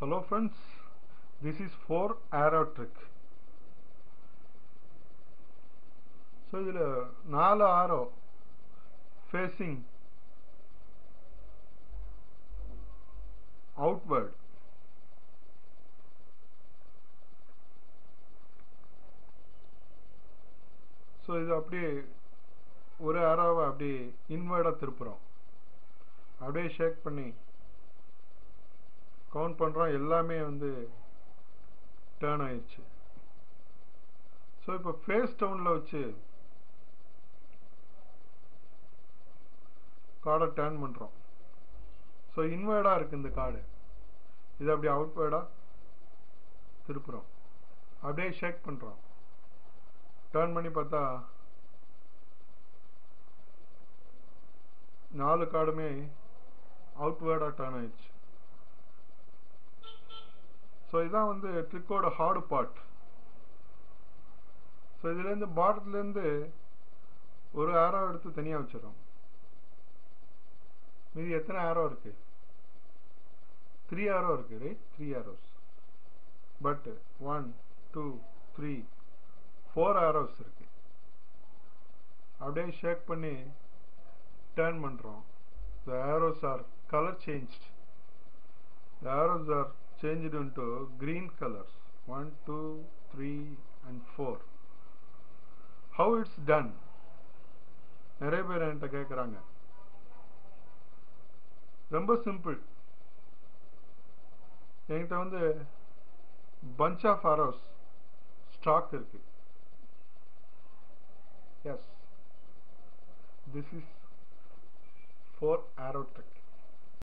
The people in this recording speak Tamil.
Hello friends, this is 4 arrow trick. So இதில் நாலு ஆரோ ஃபேஸிங் அவுட்வேர்டு ஸோ இது அப்படியே ஒரு ஆரோவை அப்படியே இன்வேர்டாக திருப்புறோம். அப்படியே ஷேக் பண்ணி கவுண்ட் பண்ணுறோம் எல்லாமே வந்து டேர்ன் ஆயிடுச்சு. ஸோ இப்போ ஃபேஸ் டவுனில் வச்சு கார்டை டேர்ன் பண்ணுறோம் ஸோ இன்வேர்டாக இருக்குது இந்த கார்டு இது அப்படியே அவுட்வேர்டாக திருப்புறோம். அப்படியே ஷேக் பண்ணுறோம் டேர்ன் பண்ணி பார்த்தா நாலு கார்டுமே அவுட்வேர்டாக டேர்ன் ஆயிடுச்சு. ஸோ இதுதான் வந்து ட்ரிக்கோட ஹார்டு பார்ட் ஸோ இதுலேருந்து பாட்டத்துலேருந்து ஒரு ஆரோ எடுத்து தனியாக வச்சிடும் மீதி எத்தனை ஆரோ இருக்கு? த்ரீ ஆரோ இருக்கு right three arrows but one two three four arrows இருக்கு. அப்படியே ஷேக் பண்ணி டேர்ன் பண்ணுறோம் the arrows are colour change the arrows are changed into green colors 1 2 3 and 4 how it's done நிறைய பேர் என்கிட்ட கேட்குறாங்க ரொம்ப சிம்பிள் என்கிட்ட வந்து பஞ்ச் ஆஃப் ஆரோஸ் ஸ்டாக் இருக்கு yes this is four arrow trick